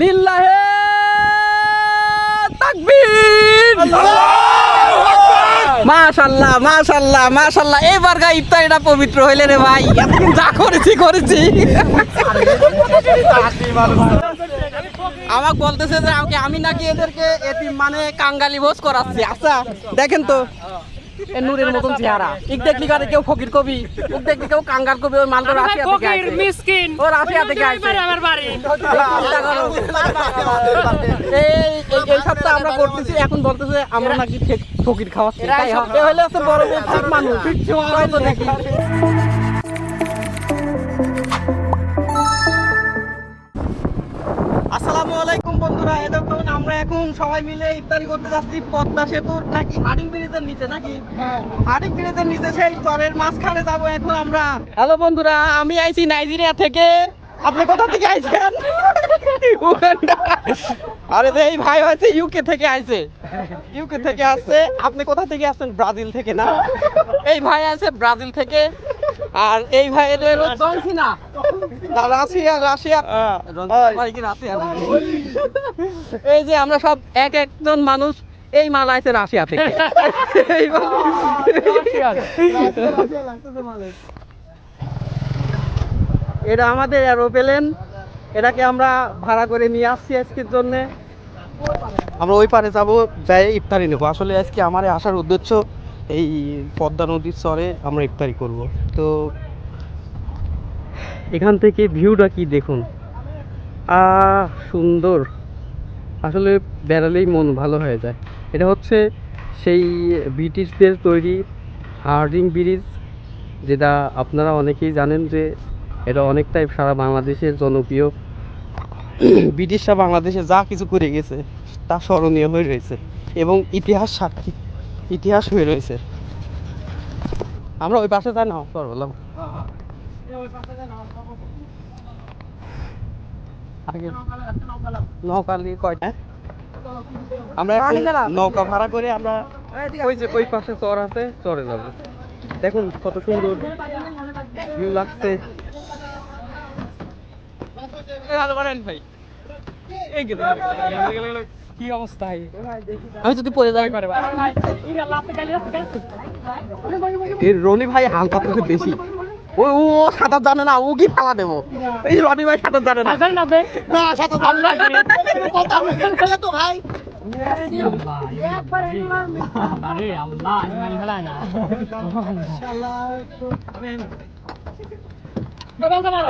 লিল্লাহে তাকবীর। মাশাল্লাহ মাশাল্লাহ মাশাল্লাহ। এবার গা ইফতারিটা পবিত্র হইলে রে ভাই। যা করেছি করেছি। আমাকে বলতেছে যে আমাকে আমি নাকি এদেরকে এটি মানে কাঙ্গালি ভোজ করাচ্ছি। আচ্ছা দেখেন তো। নূরের মতন চেহারা। ইক দেখলি করে কেউ ফকির কবি? উক দেখলি কেউ কাঙ্গাল কবি? ওই মালটা রাশিয়া থেকে ফকির মিসকিন। ও রাশিয়া থেকে আইছে আমার বাড়ি। এই এই- সপ্তাহে আমরা করতেছি এখন বলতেছে আমরা নাকি ফকির খাওয়াচ্ছি। তাই হবে। হলে হচ্ছে বড় ব্যবসায়িক মানুষ। তাই তো দেখি। আসসালামু আলাইকুম। বন্ধুরা এতক্ষণ আমরা এখন সবাই মিলে ইফতারি করতে যাচ্ছি পদ্মা সেতুর নাকি হাডিং ব্রিজের নিচে নাকি? হাডিং ব্রিজের নিচে সেই চরের মাঝখানে যাব এখন আমরা। হ্যালো বন্ধুরা আমি আইছি নাইজেরিয়া থেকে। আপনি কোথা থেকে আইছেন? আরে এই ভাই হচ্ছে ইউকে থেকে আইছে। ইউকে থেকে আসছে। আপনি কোথা থেকে আসছেন? ব্রাজিল থেকে না? এই ভাই আছে ব্রাজিল থেকে। আর এই ভাই জনসিনা না, রাশিয়া রাশিয়া। এই যে আমরা সব এক একজন মানুষ এই মাল আছে রাশিয়া থেকে। এটা আমাদের এরোপ্লেন এটাকে আমরা ভাড়া করে নিয়ে আসছি আজকের জন্য। আমরা ওই পারে যাব, যাই ইফতারি নেব। আসলে আজকে আমার আসার উদ্দেশ্য এই পদ্মা নদীর চরে আমরা ইফতারি করব। তো এখান থেকে ভিউটা কি দেখুন? আহ, সুন্দর। আসলে বেড়ালেই মন ভালো হয়ে যায়। এটা হচ্ছে সেই ব্রিটিশদের তৈরি হার্ডিং ব্রিজ, যেটা আপনারা অনেকেই জানেন যে এটা অনেকটাই সারা বাংলাদেশের জনপ্রিয়। ব্রিটিশরা বাংলাদেশে যা কিছু করে গেছে তা স্মরণীয় হয়ে রয়েছে এবং ইতিহাস সাক্ষী ইতিহাস হয়ে রয়েছে। আমরা ওই পাশে যাই না বললাম আগে নৌকা নিয়ে কয়টা আমরা নৌকা ভাড়া করে আমরা ওই যে ওই পাশে চর আছে চরে যাব। দেখুন কত সুন্দর ভিউ লাগছে। ভাই। কি অবস্থা আমি যদি পড়ে এই রনি ভাই হালকা থেকে বেশি। ও ও সাঁতার জানে না ও কি ফালা দেবো? এই রনি ভাই সাঁতার জানে না। না না সাঁতার জানে না। তো ভাই। আরে আল্লাহ ইমান না।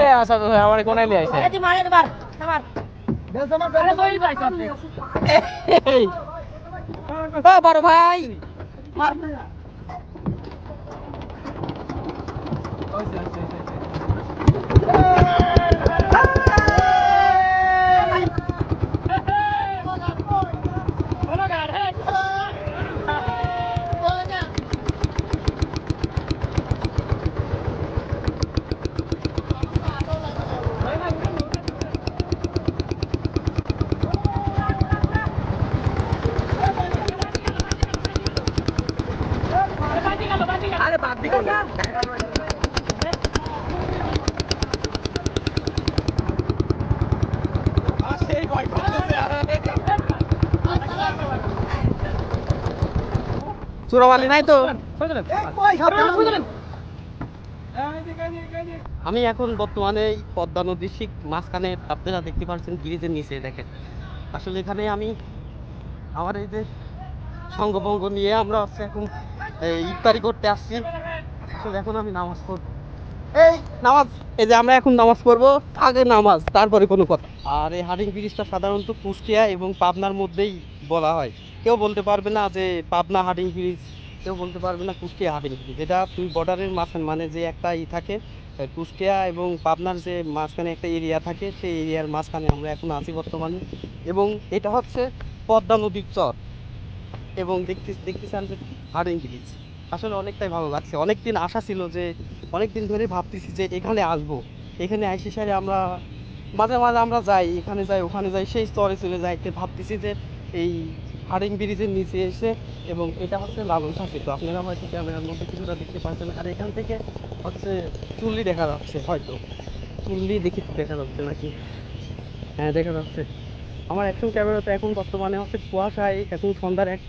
এ আচ্ছা তো আমার কোনায় আইছে। বড় ভাই আরে বাদ দিও না সেই ভয় করতেছে চোরাবালি নাই তো? আমি এখন বর্তমানে পদ্মা নদীর ঠিক মাঝখানে আপনারা দেখতে পাচ্ছেন, ব্রিজের নিচে দেখেন। আসলে এখানে আমি আমার এই যে সঙ্গভঙ্গ নিয়ে আমরা হচ্ছে এখন ইফতারি করতে আসছি। এখন আমি নামাজ পড়ব। এই, নামাজ। এই যে আমরা এখন নামাজ পড়ব, আগে নামাজ, তারপরে কোনো কথা। আর এই হাডিং ব্রিজটা সাধারণত কুষ্টিয়া এবং পাবনার মধ্যেই বলা হয়। কেউ বলতে পারবে না যে পাবনা হাডিং ব্রিজ, কেউ বলতে পারবে না কুষ্টিয়া হাডিং ব্রিজ। এটা তুমি বর্ডারের মাঝখানে মানে যে একটা ই থাকে কুষ্টিয়া এবং পাবনার যে মাঝখানে একটা এরিয়া থাকে, সেই এরিয়ার মাঝখানে আমরা এখন আছি বর্তমানে। এবং এটা হচ্ছে পদ্মা নদীর চর। এবং দেখতে দেখতেছেন যে হার্ডিং ব্রিজ। আসলে অনেকটাই ভালো লাগছে। অনেকদিন আশা ছিল যে, অনেকদিন ধরে ভাবতেছি যে, এখানে আসব। এখানে আসি সারে আমরা, মাঝে মাঝে আমরা যাই, এখানে যাই, ওখানে যাই, সেই স্তরে চলে যাই। ভাবতেছি যে, এই হার্ডিং ব্রিজের নিচে এসে এবং এটা হচ্ছে লালন তো আপনারা হয়তো ক্যামেরার মধ্যে কিছুটা দেখতে পাচ্ছেন। আর এখান থেকে হচ্ছে চুল্লি দেখা যাচ্ছে হয়তো। চুল্লি দেখি দেখা যাচ্ছে নাকি? হ্যাঁ দেখা যাচ্ছে। আমার অ্যাকশন ক্যামেরাতে এখন বর্তমানে হচ্ছে কুয়াশায়, এখন সন্ধ্যার এক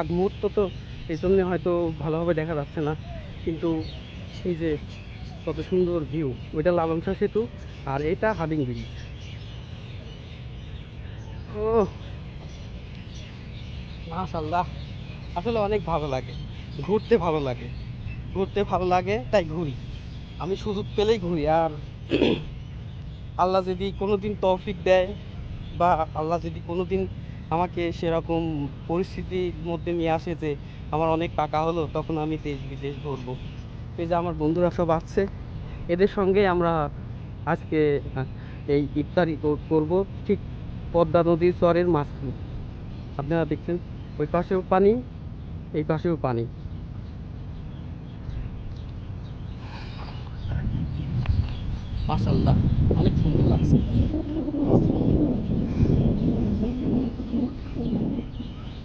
আগ মুহূর্ত তো এই জন্য হয়তো ভালোভাবে দেখা যাচ্ছে না। কিন্তু এই যে কত সুন্দর ভিউ ওইটা লালনসা সেতু আর এটা হাবিং ব্রিজ। ও মাশাল্লাহ আসলে অনেক ভালো লাগে। ঘুরতে ভালো লাগে। ঘুরতে ভালো লাগে, তাই ঘুরি। আমি সুযোগ পেলেই ঘুরি। আর আল্লাহ যদি কোনোদিন তৌফিক দেয় বা আল্লাহ যদি কোনোদিন আমাকে সেরকম পরিস্থিতির মধ্যে নিয়ে আসে যে আমার অনেক টাকা হলো, তখন আমি দেশ বিদেশ ঘুরবো। এই যে আমার বন্ধুরা সব আসছে, এদের সঙ্গে আমরা আজকে এই ইফতারি কর- করব ঠিক পদ্মা নদীর চরের মাঝখানে। আপনারা দেখছেন, ওই পাশেও পানি, এই পাশেও পানি। মাশাল্লাহ অনেক সুন্দর লাগছে।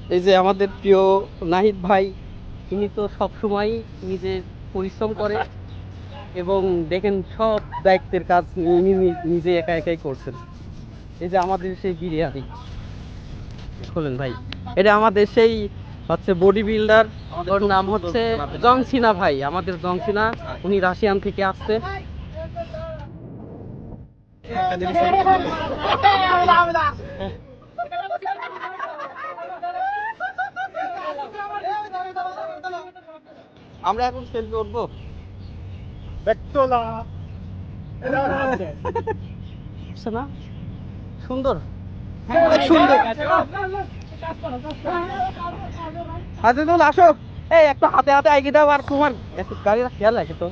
এই যে আমাদের প্রিয় নাহিদ ভাই তিনি তো সবসময় নিজে পরিশ্রম করে এবং দেখেন সব দায়িত্বের কাজ উনি নিজে একা একাই করছেন। এই যে আমাদের সেই বিরিয়ানি। খোলেন ভাই। এটা আমাদের সেই হচ্ছে বডি বিল্ডার ওর নাম হচ্ছে জংসিনা ভাই। আমাদের জংসিনা উনি রাশিয়ান থেকে আসছে। আমরা এখন সেলফি উঠবো। না সুন্দর। অনেক সুন্দর। হাজিদুল আসো। এই একটু হাতে হাতে আগে দাও আর তোমার। একটু গাড়িটা খেয়াল রাখে তো।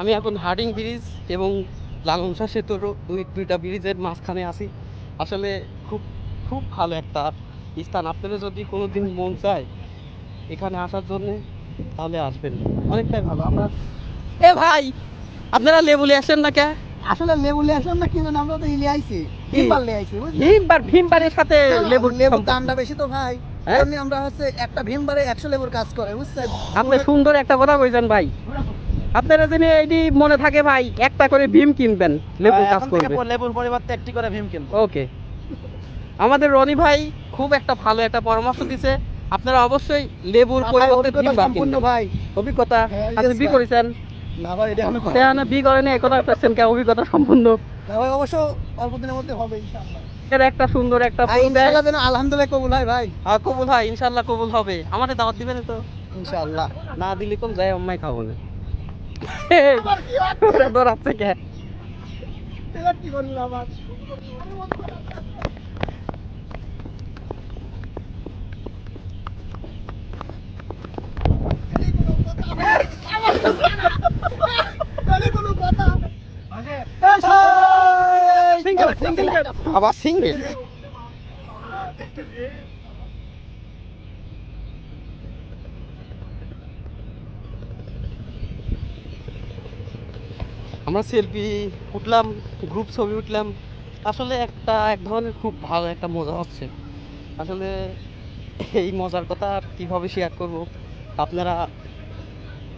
আমি এখন হার্ডিং ব্রিজ এবং লালনসা সেতুর দুই দুইটা ব্রিজের মাঝখানে আছি। আসলে খুব খুব ভালো একটা স্থান। আপনারা যদি কোনো দিন মন চায় এখানে আসার জন্য তাহলে আসবেন। অনেকটাই ভালো। আমরা এ ভাই আপনারা লেবুলে আসেন না কে? আসলে লেবু আসলাম না আমরা তো ইলি আইছি। ভিমবার লিয়ে আইছি বুঝলি ভীমবার ভীমবারের সাথে লেবুর লেবুর দামটা বেশি তো ভাই। হ্যাঁ? এমনি আমরা হচ্ছে একটা ভিমবারে একশো লেবুর কাজ করে বুঝছেন? আপনি সুন্দর একটা কথা কইছেন ভাই। আপনারা যদি এইটি মনে থাকে ভাই একটা করে ভীম কিনবেন লেবু কাজ করবে। লেবুর পরিবর্তে একটি করে ভীম কিনবো। ওকে। আমাদের রনি ভাই খুব একটা ভালো একটা পরামর্শ দিছে। আপনারা অবশ্যই লেবুর পরিবর্তে বার সম্পূর্ণ ভাই। অভিজ্ঞতা? হ্যাঁ, আপনি বি করেছেন? না ভাই এটা সে আনা বি করেন একথা করছেন কে অভিজ্ঞতা সম্পূর্ণ। না ভাই অবশ্য অল্প দিনের মধ্যে হবে ইনশাআল্লাহ। এর একটা সুন্দর একটা। ইনশাআল্লাহ যেন আলহামদুলিল্লাহ কবুল হয় ভাই। আর কবুল হয় ইনশাল্লাহ কবুল হবে। আমাদের দাওয়াত দিবেন তো? ইনশাআল্লাহ। না দিলে কম যায় অম্মাই খাব না। দৌড়াচ্ছে কে? কি করলাম আবার আবার আমরা সেলফি উঠলাম গ্রুপ ছবি উঠলাম। আসলে একটা, এক ধরনের খুব ভালো একটা মজা হচ্ছে। আসলে এই মজার কথা কীভাবে শেয়ার করব? আপনারা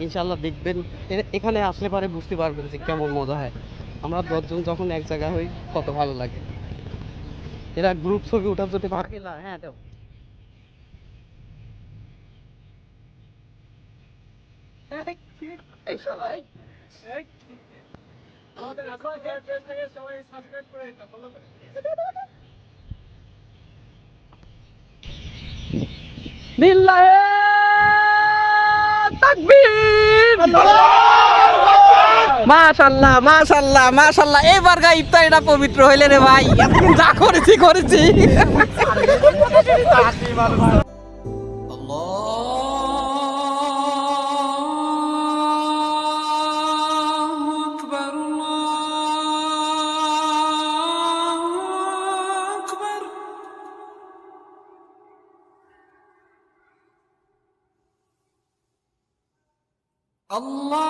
ইনশাল্লাহ দেখবেন। এখানে আসলে পারে বুঝতে পারবেন যে কেমন মজা হয়। আমরা দশজন যখন এক জায়গায় হই কত ভালো লাগে। এরা গ্রুপ ছবি ওঠার যদি পারে না হ্যাঁ দাও। বিল্লাহে! তাকবীর মাশাল্লাহ মাশাল্লাহ মাশাল্লাহ। এবার গা ইফতারিটা পবিত্র হইলে রে ভাই। যা করেছি করেছি। Allah